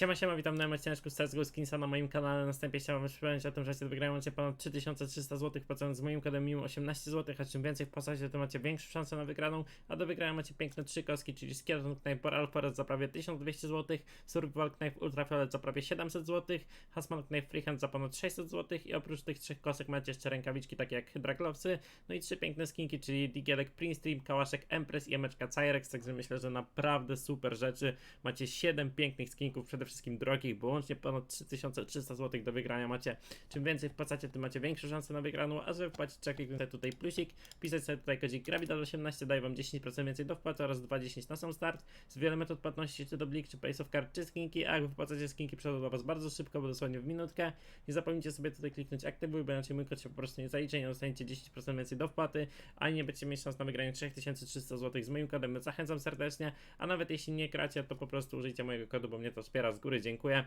Siema, siema, witam na odcinku z CSGO Skinsa na moim kanale. Na wstępie chciałem wam przypomnieć o tym, że wygrają macie ponad 3300 zł, płacąc z moim kodem minimum 18 zł, a czym więcej wpłacacie, to macie większą szansę na wygraną, a do wygrania macie piękne trzy kostki, czyli Skeleton Knife Boral Forest za prawie 1200 zł, Survival Knife Ultrafiolet za prawie 700 zł, Hasman Knife Freehand za ponad 600 zł i oprócz tych trzech kosek macie jeszcze rękawiczki takie jak Hydra Glovesy, no i trzy piękne skinki, czyli Digielek Prince Stream, Kałaszek Empress i Emeczka Cyrex, także myślę, że naprawdę super rzeczy. Macie 7 pięknych skinków, przede wszystkim drogich, bo łącznie ponad 3300 zł do wygrania macie. Czym więcej wpłacacie, tym macie większe szanse na wygraną, a żeby wpłacić kliknąć sobie tutaj plusik, pisać sobie tutaj kodzik Gravidal18, daje wam 10% więcej do wpłaty oraz 20 na sam start. Z wiele metod płatności, czy to Blik, czy Pace of Card, czy skinki, a jak wpłacacie skinki, przychodzą was bardzo szybko, bo dosłownie w minutkę. Nie zapomnijcie sobie tutaj kliknąć aktywuj, bo inaczej mój kod się po prostu nie zaliczy, nie dostaniecie 10% więcej do wpłaty, ani nie będziecie mieć szans na wygranie 3300 zł z moim kodem, zachęcam serdecznie, a nawet jeśli nie kracie, to po prostu użyjcie mojego kodu, bo mnie to wspiera z góry, dziękuję.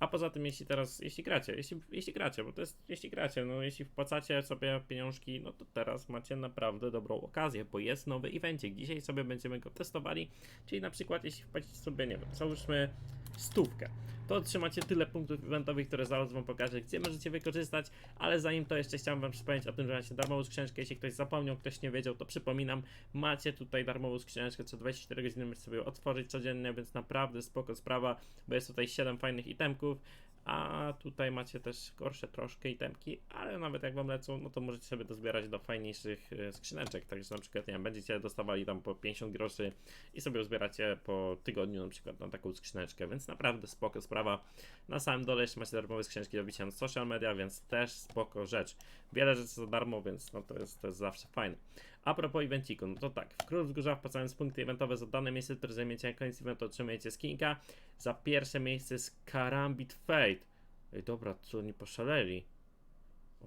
A poza tym, jeśli teraz, jeśli gracie, jeśli, jeśli gracie, bo to jest, jeśli gracie, no jeśli wpłacacie sobie pieniążki, no to teraz macie naprawdę dobrą okazję, bo jest nowy evencik. Dzisiaj sobie będziemy go testowali, czyli na przykład jeśli wpłacicie sobie, nie wiem, załóżmy stówkę, to otrzymacie tyle punktów eventowych, które zaraz wam pokażę, gdzie możecie wykorzystać, ale zanim to jeszcze chciałem wam przypomnieć o tym, że macie darmową skrzyneczkę, jeśli ktoś zapomniał, ktoś nie wiedział, to przypominam, macie tutaj darmową skrzyneczkę, co 24 godziny możecie sobie otworzyć codziennie, więc naprawdę spoko sprawa, bo jest tutaj 7 fajnych itemków, a tutaj macie też gorsze troszkę itemki, ale nawet jak wam lecą, no to możecie sobie dozbierać do fajniejszych e, skrzyneczek, także na przykład, nie wiem, będziecie dostawali tam po 50 groszy i sobie uzbieracie po tygodniu na przykład na taką skrzyneczkę, więc naprawdę spoko sprawa. Na samym dole jeszcze macie darmowe skrzyneczki do wbicia na social media, więc też spoko rzecz. Wiele rzeczy za darmo, więc no to jest, to jest zawsze fajne. A propos evenciku, no to tak, w Król Wzgórza wpłacając punkty eventowe za dane miejsce, które zajmiecie na koniec eventu otrzymujecie skinka. Za pierwsze miejsce jest Karambit Fate. Ej dobra, co oni poszaleli?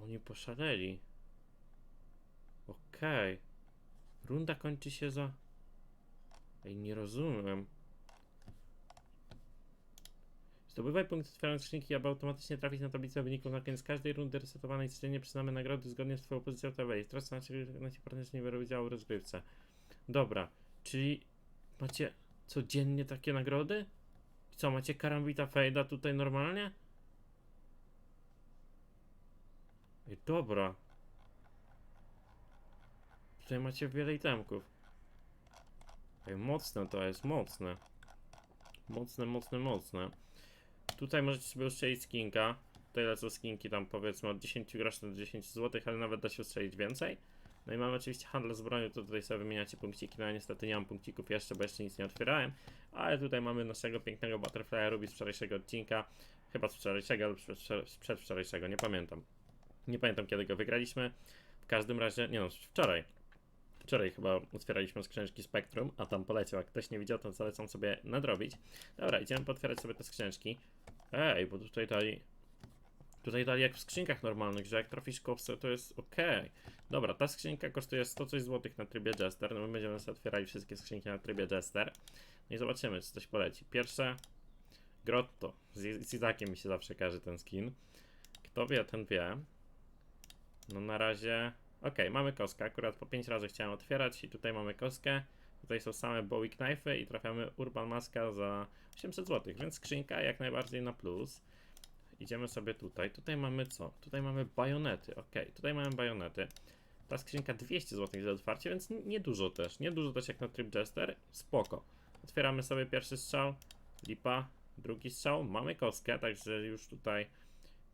Oni poszaleli. Okej. Runda kończy się za... Ej, nie rozumiem. Zdobywaj punkty otwierając skrzynki, aby automatycznie trafić na tablicę wyników na koniec każdej rundy resetowanej codziennie przyznamy nagrody zgodnie z twoją pozycją tabeli. Teraz znaczy, nasi partnerzy nie biorą udziału w rozgrywce. Dobra, czyli macie codziennie takie nagrody? Co, macie karambita fejda tutaj normalnie? Ej, dobra. Tutaj macie wiele itemków. Ej, mocne to jest, mocne. Mocne, mocne, mocne. Tutaj możecie sobie ustrzelić skinka. Tutaj lecą skinki tam powiedzmy od 10 groszy do 10 zł, ale nawet da się ustrzelić więcej. No i mamy oczywiście handel z bronią, to tutaj sobie wymieniacie punkciki. No ja niestety nie mam punkcików jeszcze, bo jeszcze nic nie otwierałem. Ale tutaj mamy naszego pięknego Butterfly'a Ruby z wczorajszego odcinka. Chyba z wczorajszego z przedwczorajszego, nie pamiętam. Nie pamiętam kiedy go wygraliśmy. W każdym razie, nie no, wczoraj. Wczoraj chyba otwieraliśmy skrzyneczki Spectrum, a tam poleciał. Jak ktoś nie widział, to zalecam sobie nadrobić. Dobra, idziemy potwierać sobie te skrzyneczki. Ej, bo tutaj dali... Tutaj dali jak w skrzynkach normalnych, że jak trafisz kowce, to jest ok. Dobra, ta skrzynka kosztuje 100 coś złotych na trybie Jester. No my będziemy sobie otwierali wszystkie skrzynki na trybie Jester. No i zobaczymy, czy coś poleci. Pierwsze... Grotto. Z, z Izakiem mi się zawsze każe ten skin. Kto wie, ten wie. No na razie... Ok, mamy kostkę. Akurat po 5 razy chciałem otwierać i tutaj mamy kostkę. Tutaj są same Bowie Knifey i trafiamy Urban Maska za 800 zł, więc skrzynka jak najbardziej na plus. Idziemy sobie tutaj. Tutaj mamy co? Tutaj mamy bajonety. Ok, tutaj mamy bajonety. Ta skrzynka 200 zł za otwarcie, więc niedużo też. Niedużo też jak na Trip Jester. Spoko. Otwieramy sobie pierwszy strzał. Lipa. Drugi strzał. Mamy kostkę, także już tutaj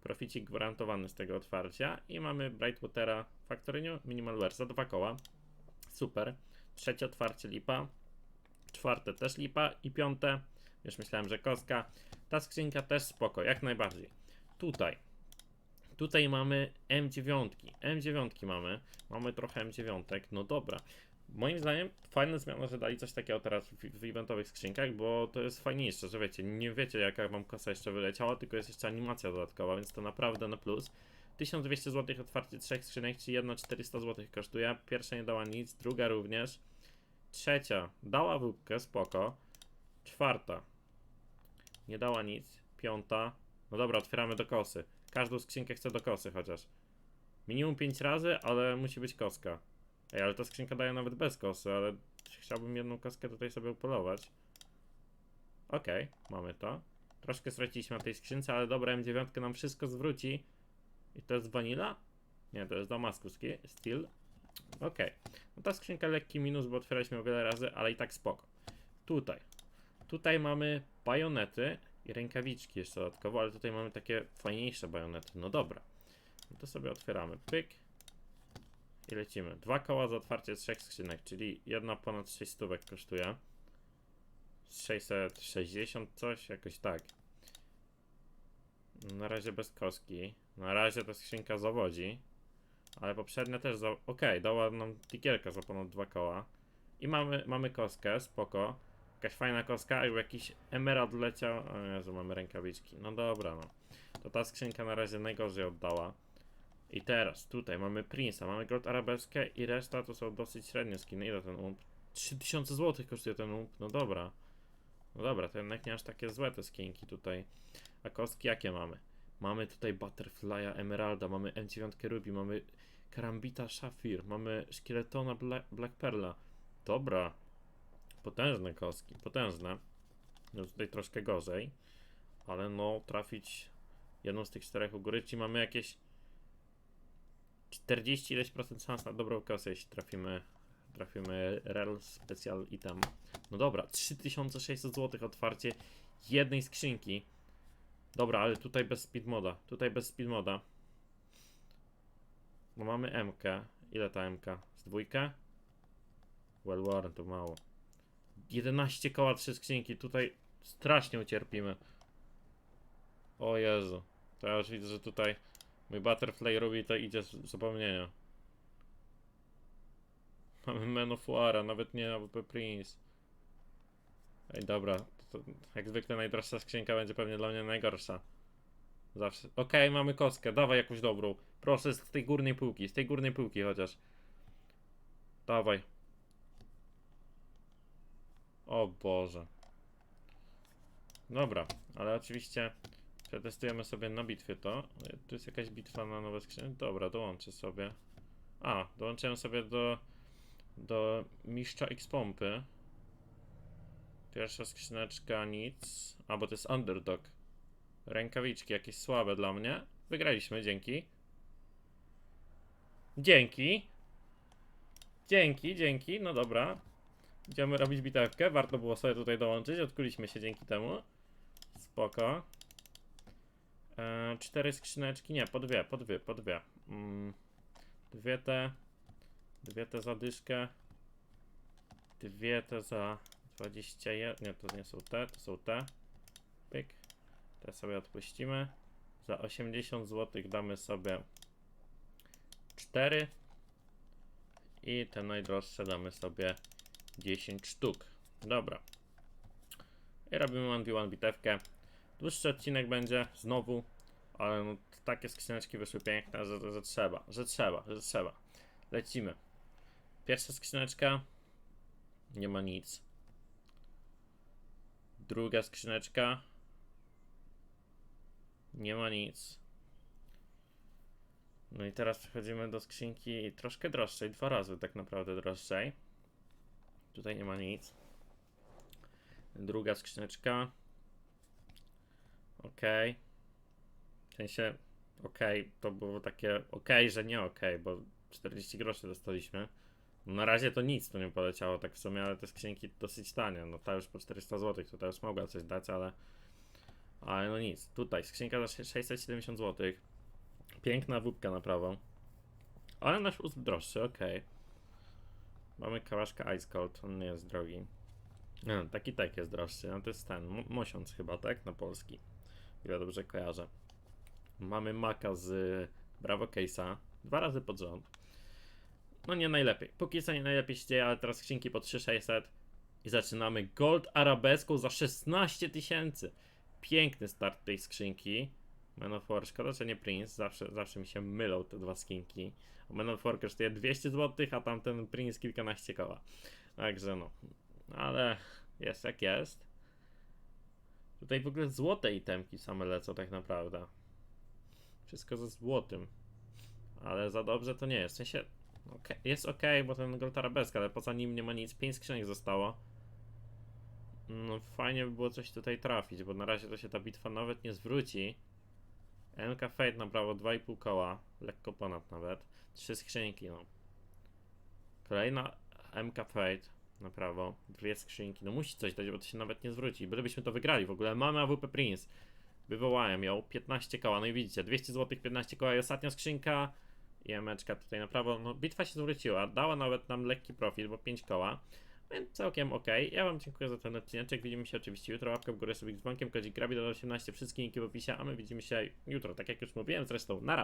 proficik gwarantowany z tego otwarcia. I mamy Brightwatera Factory Minimal Wear za dwa koła. Super. Trzecie otwarcie lipa. Czwarte też lipa. I piąte, już myślałem, że kostka. Ta skrzynka też spoko, jak najbardziej. Tutaj. Tutaj mamy M9. M9 mamy. Mamy trochę M9. No dobra. Moim zdaniem fajna zmiana, że dali coś takiego teraz w, w eventowych skrzynkach, bo to jest fajniejsze, że wiecie, nie wiecie jaka wam kosa jeszcze wyleciała, tylko jest jeszcze animacja dodatkowa, więc to naprawdę na plus. 1200 zł otwarcie trzech skrzynek, czyli jedna 400 zł kosztuje. Pierwsza nie dała nic, druga również. Trzecia dała wódkę, spoko. Czwarta nie dała nic. Piąta. No dobra, otwieramy do kosy. Każdą skrzynkę chcę do kosy chociaż. Minimum 5 razy, ale musi być koska. Ej, ale ta skrzynka daje nawet bez kosy, ale chciałbym jedną koskę tutaj sobie upolować. Okej, mamy to. Troszkę straciliśmy na tej skrzynce, ale dobra, M9 nam wszystko zwróci. I to jest vanilla? Nie, to jest Damaskus Steel. Okej. No ta skrzynka lekki minus, bo otwieraliśmy ją wiele razy, ale i tak spoko. Tutaj. Tutaj mamy bajonety i rękawiczki jeszcze dodatkowo, ale tutaj mamy takie fajniejsze bajonety. No dobra. No to sobie otwieramy. Pyk. I lecimy. Dwa koła za otwarcie trzech skrzynek, czyli jedna ponad 6 stówek kosztuje. 660 coś, jakoś tak. Na razie bez koski. Na razie ta skrzynka zawodzi. Ale poprzednia też za... Okej, dała nam tikierka za ponad dwa koła. I mamy, mamy koskę, spoko. Jakaś fajna koska, jakby jakiś emerald leciał. O Jezu, mamy rękawiczki. No dobra, no. To ta skrzynka na razie najgorzej oddała. I teraz, tutaj mamy Prince'a, mamy Gold Arabeskę i reszta to są dosyć średnie skiny. Ile ten ump? 3000 zł kosztuje ten ump, no dobra. No dobra, to jednak nie aż takie złe te skinki tutaj. A kostki jakie mamy? Mamy tutaj Butterfly'a Emeralda, mamy M9 Ruby, mamy Karambita Shafir, mamy Szkieletona Black, Black Perla. Dobra. Potężne kostki, potężne. No tutaj troszkę gorzej. Ale no, trafić jedną z tych czterech u góry, czyli mamy jakieś 40 ileś procent szans na dobrą kosę, jeśli trafimy, trafimy Rel Special Item. No dobra, 3600 zł otwarcie jednej skrzynki. Dobra, ale tutaj bez speed moda. Tutaj bez speed moda. Bo mamy MK. Ile ta MK? Z dwójkę? Well Warren to mało. 11 koła, 3 skrzynki. Tutaj strasznie ucierpimy. O Jezu. To ja już widzę, że tutaj mój Butterfly robi to idzie z zapomnienia. Mamy Men of nawet nie AWP Prince. Ej, dobra. To, to, jak zwykle najdroższa skrzynka będzie pewnie dla mnie najgorsza. Zawsze. Okej, mamy kostkę. Dawaj jakąś dobrą. Proszę, z tej górnej półki. Z tej górnej półki chociaż. Dawaj. O Boże. Dobra, ale oczywiście przetestujemy sobie na bitwie to. Tu jest jakaś bitwa na nowe skrzynie. Dobra, dołączę sobie. A, dołączyłem sobie do do mistrza X-Pompy. Pierwsza skrzyneczka nic. A, bo to jest underdog. Rękawiczki jakieś słabe dla mnie. Wygraliśmy, dzięki. Dzięki. Dzięki, dzięki, no dobra. Idziemy robić bitewkę. Warto było sobie tutaj dołączyć. Odkuliśmy się dzięki temu. Spoko. E, cztery skrzyneczki. Nie, po dwie, po dwie, po dwie. Mm, dwie te. Dwie te za dyszkę. Dwie te za 21. Nie, to nie są te, to są te. Pyk. Te sobie odpuścimy. Za 80 zł damy sobie 4. I te najdroższe damy sobie 10 sztuk. Dobra. I robimy 1v1 bitewkę. Dłuższy odcinek będzie znowu, ale no, takie skrzyneczki wyszły piękne, że, że trzeba, że trzeba, że trzeba. Lecimy. Pierwsza skrzyneczka. Nie ma nic. Druga skrzyneczka. Nie ma nic. No i teraz przechodzimy do skrzynki troszkę droższej, dwa razy tak naprawdę droższej. Tutaj nie ma nic. Druga skrzyneczka. Ok. W sensie, ok, to było takie ok, że nie ok, bo 40 groszy dostaliśmy. No na razie to nic tu nie poleciało tak w sumie, ale te skrzynki dosyć tanie. No ta już po 400 zł, to ta już mogła coś dać, ale. Ale no nic. Tutaj skrzynka za sze- 670 zł. Piękna wódka na prawo. Ale nasz ust droższy, ok. Mamy kałaszka Ice Cold, on nie jest drogi. No, taki tak jest droższy, no to jest ten, mo- mosiąc chyba, tak? Na polski. Ile dobrze kojarzę. Mamy maka z Bravo Case'a. Dwa razy pod rząd. no nie najlepiej. Póki co nie najlepiej się dzieje, ale teraz skrzynki po 3600 i zaczynamy Gold Arabeską za 16 tysięcy. Piękny start tej skrzynki. Man of War, szkoda, że nie Prince, zawsze, zawsze mi się mylą te dwa skinki. Man of War kosztuje 200 zł, a tamten Prince kilkanaście koła. Także no, ale jest jak jest. Tutaj w ogóle złote itemki same lecą tak naprawdę. Wszystko ze złotym. Ale za dobrze to nie jest. W sensie okej, jest ok, bo ten Gold Arabeska, ale poza nim nie ma nic. 5 skrzynek zostało. No fajnie by było coś tutaj trafić, bo na razie to się ta bitwa nawet nie zwróci. MK Fate na prawo 2,5 koła, lekko ponad nawet. Trzy skrzynki, no. Kolejna MK Fate na prawo, dwie skrzynki. No musi coś dać, bo to się nawet nie zwróci. Bylebyśmy to wygrali w ogóle. Mamy AWP Prince. Wywołałem ją, 15 koła. No i widzicie, 200 zł, 15 koła i ostatnia skrzynka. I emeczka tutaj na prawo. No bitwa się zwróciła. Dała nawet nam lekki profil, bo 5 koła. Więc całkiem ok. Ja wam dziękuję za ten odcinek. Widzimy się oczywiście jutro. Łapkę w górę sobie z dzwonkiem. Kodzik grabi do 18. Wszystkie linki w opisie. A my widzimy się jutro, tak jak już mówiłem zresztą. Nara.